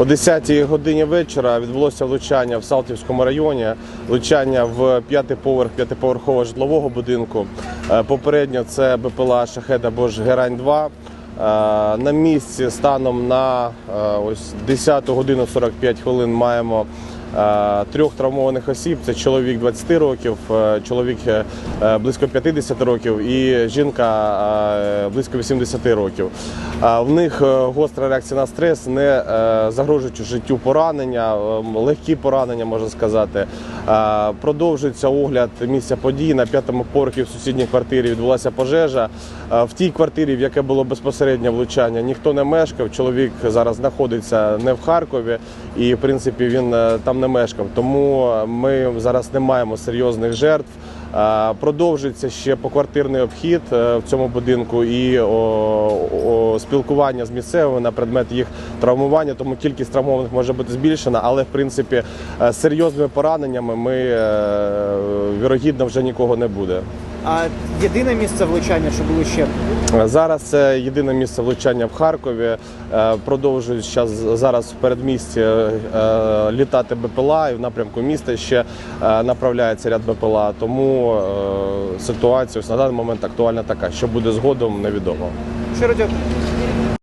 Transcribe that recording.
О 10-й годині вечора відбулося влучання в Салтівському районі, влучання в п'ятий поверх п'ятиповерхового житлового будинку. Е, Попередньо це БПЛА Шахеда або ж Герань 2 На місці станом на е, ось 10 годину 45 хвилин маємо е, трьох травмованих осіб. Це чоловік 20 років, е, чоловік е, е, близько 50 років і жінка е, близько 80 років. В них е, гостра реакція на стрес, не е, загрожуючи життю поранення, е, легкі поранення, можна сказати. Е, Продовжується огляд місця події. На п'ятому поверхі в сусідній квартирі відбулася пожежа. Е, В тій квартирі, в яке було безпосереднє влучання, ніхто не мешкав. Чоловік зараз знаходиться не в Харкові, і в принципі він е, там не мешкав. Тому ми зараз не маємо серйозних жертв. Е, Продовжується ще поквартирний обхід е, в цьому будинку і спілкування з місцевими на предмет їх травмування. Тому кількість травмованих може бути збільшена, але в принципі е, серйозними пораненнями ми е, вірогідно вже нікого не буде. А єдине місце влучання, чи були ще? Зараз це єдине місце влучання в Харкові. Е, Продовжують зараз в передмісті е, літати БПЛА і в напрямку міста ще е, направляється ряд БПЛА. Тому ситуація на даний момент актуальна така. Що буде згодом, невідомо. Щиро дякую.